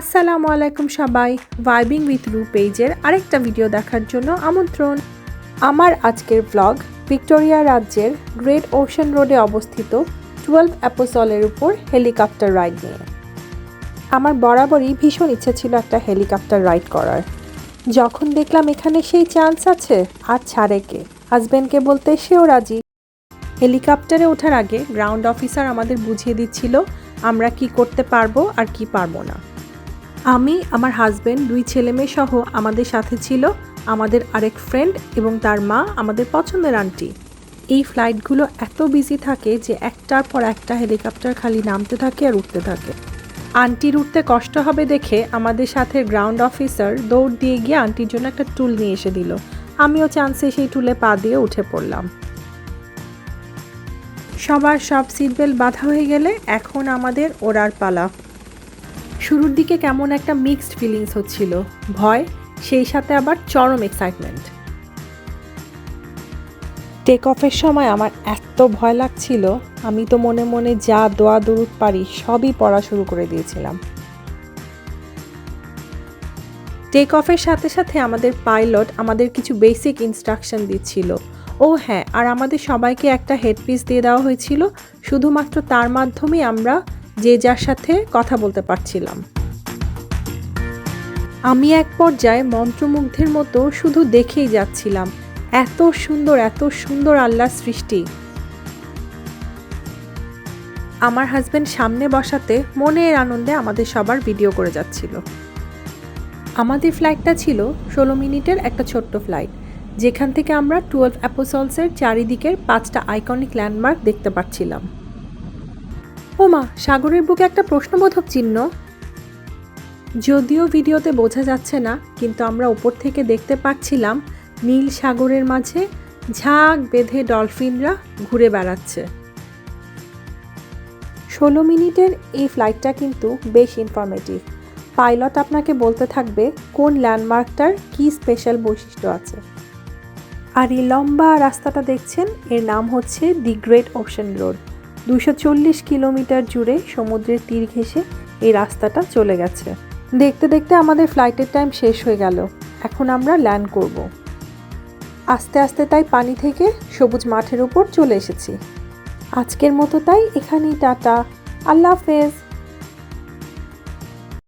আসসালামু আলাইকুম সবাই। ভাইবিং উইথ রু পেজের আরেকটা ভিডিও দেখার জন্য আমন্ত্রণ। আমার আজকের ব্লগ ভিক্টোরিয়া রাজ্যের গ্রেট ওশান রোডে অবস্থিত টুয়েলভ অ্যাপোসলের উপর হেলিকপ্টার রাইড নিয়ে। আমার বরাবরই ভীষণ ইচ্ছা ছিল একটা হেলিকপ্টার রাইড করার। যখন দেখলাম এখানে সেই চান্স আছে, আর ছাড়ে কে? হাজব্যান্ডকে বলতে সেও রাজি। হেলিকপ্টারে ওঠার আগে গ্রাউন্ড অফিসার আমাদের বুঝিয়ে দিচ্ছিল, আমরা কি করতে পারব আর কি পারব না। আমি, আমার হাজবেন্ড দুই ছেলে মেয়ে সহ আমাদের সাথে ছিল আমাদের আরেক ফ্রেন্ড এবং তার মা, আমাদের পছন্দের আন্টি এই ফ্লাইটগুলো এত বিজি থাকে যে একটার পর একটা হেলিকপ্টার খালি নামতে থাকে আর উঠতে থাকে। আন্টির উঠতে কষ্ট হবে দেখে আমাদের সাথে গ্রাউন্ড অফিসার দৌড় দিয়ে গিয়ে আন্টির জন্য একটা টুল নিয়ে এসে দিল। আমিও চান্সে সেই টুলে পা দিয়ে উঠে পড়লাম। সবার সব সিট বেল্ট বাঁধা হয়ে গেলে এখন আমাদের ওড়ার পালা। শুরুর দিকে কেমন একটা মিক্সড ফিলিংস হচ্ছিল, ভয়, সেই সাথে আবার চরম এক্সাইটমেন্ট টেক অফের সময় আমার এত ভয় লাগছিল, আমি তো মনে মনে যা দোয়া দরুদ পারি সবই পড়া শুরু করে দিয়েছিলাম। টেক অফের সাথে সাথে আমাদের পাইলট আমাদের কিছু বেসিক ইনস্ট্রাকশন দিচ্ছিল। ও হ্যাঁ আর আমাদের সবাইকে একটা হেডপিস দিয়ে দেওয়া হয়েছিল, শুধুমাত্র তার মাধ্যমেই আমরা যে যার সাথে কথা বলতে পারছিলাম। আমি এক পর্যায়ে মন্ত্রমুগ্ধের মতো শুধু দেখেই যাচ্ছিলাম, এত সুন্দর এত সুন্দর আল্লাহর সৃষ্টি। আমার হাজব্যান্ড সামনে বসাতে মনের আনন্দে আমাদের সবার ভিডিও করে যাচ্ছিল। আমাদের ফ্লাইটটা ছিল ষোলো মিনিটের একটা ছোট্ট ফ্লাইট যেখান থেকে আমরা টুয়েলভ অ্যাপোসলসের চারিদিকের পাঁচটা আইকনিক ল্যান্ডমার্ক দেখতে পাচ্ছিলাম ওমা, সাগরের বুকে একটা প্রশ্নবোধক চিহ্ন। যদিও ভিডিওতে বোঝা যাচ্ছে না, কিন্তু আমরা উপর থেকে দেখতে পাচ্ছিলাম নীল সাগরের মাঝে ঝাঁক বেঁধে ডলফিনরা ঘুরে বেড়াচ্ছে। ষোলো মিনিটের এই ফ্লাইটটা কিন্তু বেশ ইনফরমেটিভ পাইলট আপনাকে বলতে থাকবে কোন ল্যান্ডমার্কটার কী স্পেশাল বৈশিষ্ট্য আছে। আর এই লম্বা রাস্তাটা দেখছেন, এর নাম হচ্ছে দি গ্রেট ওশান রোড দুশো কিলোমিটার জুড়ে সমুদ্রের তীর ঘেঁষে এই রাস্তাটা চলে গেছে। দেখতে দেখতে আমাদের ফ্লাইটের টাইম শেষ হয়ে গেল। এখন আমরা ল্যান্ড করব। আস্তে আস্তে তাই পানি থেকে সবুজ মাঠের উপর চলে এসেছি। আজকের মতো তাই এখানেই টাটা। আল্লাহ হাফেজ।